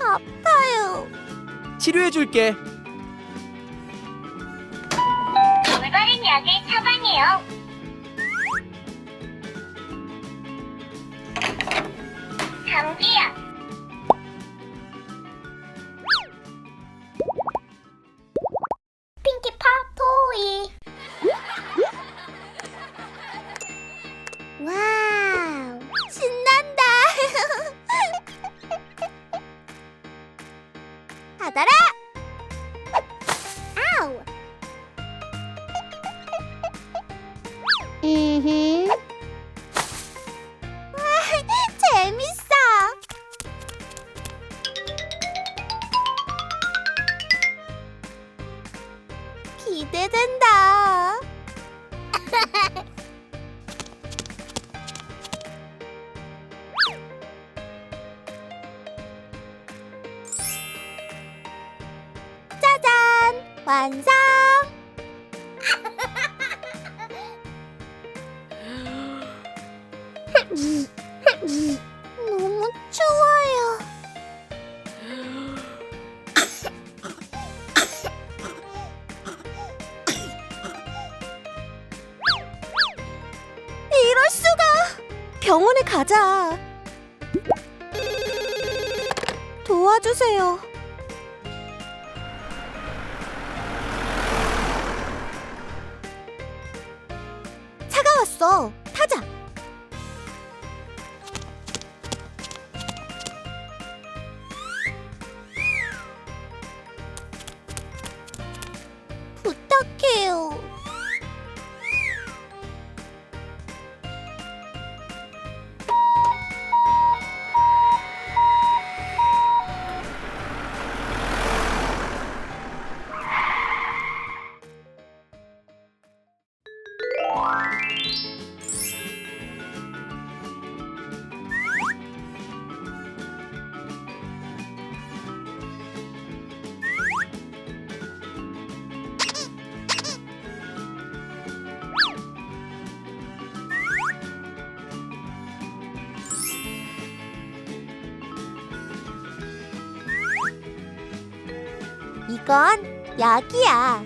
아파요. 치료해줄게. 올바른 약을 처방해요. 감기 받아라. 아우. 음. 와, 재밌어. 기대된다. 완성! 너무 추워요. 이럴 수가! 병원에 가자. 도와주세요. 왔어. 타자. 부탁해요. 건 약이야.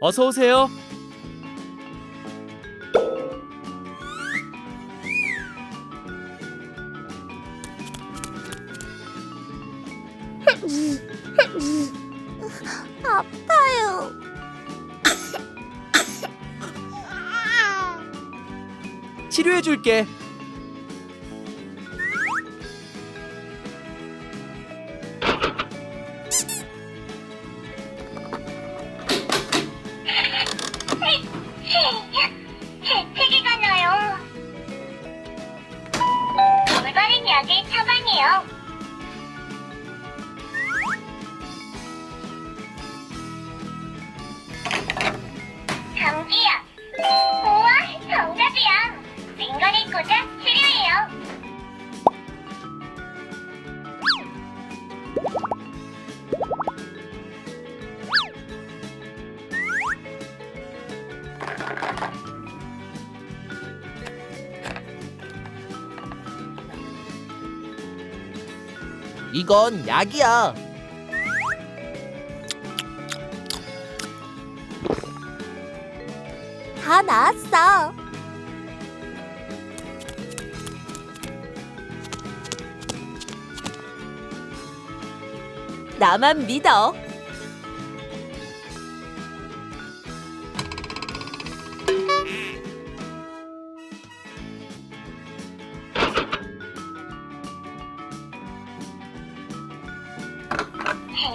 어서 오세요. 아파요. 치료해줄게. 재채기가 나요. 올바른 약을 처방해요. 이건 약이야. 다 나았어. 나만 믿어.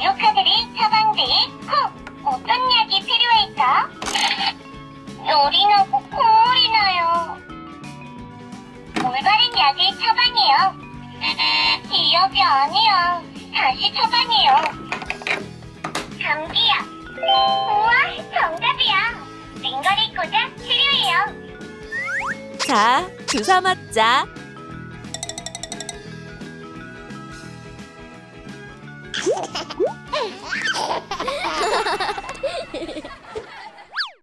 동료 카드를 처방대에 콕! 어떤 약이 필요했죠? 열이 나고 콧물이 나요. 올바른 약을 처방해요. 기억이 아니야. 다시 처방해요. 감기약. 우와, 정답이야. 링거리 꽂아 치료해요. 자, 주사 맞자. ハハハハ!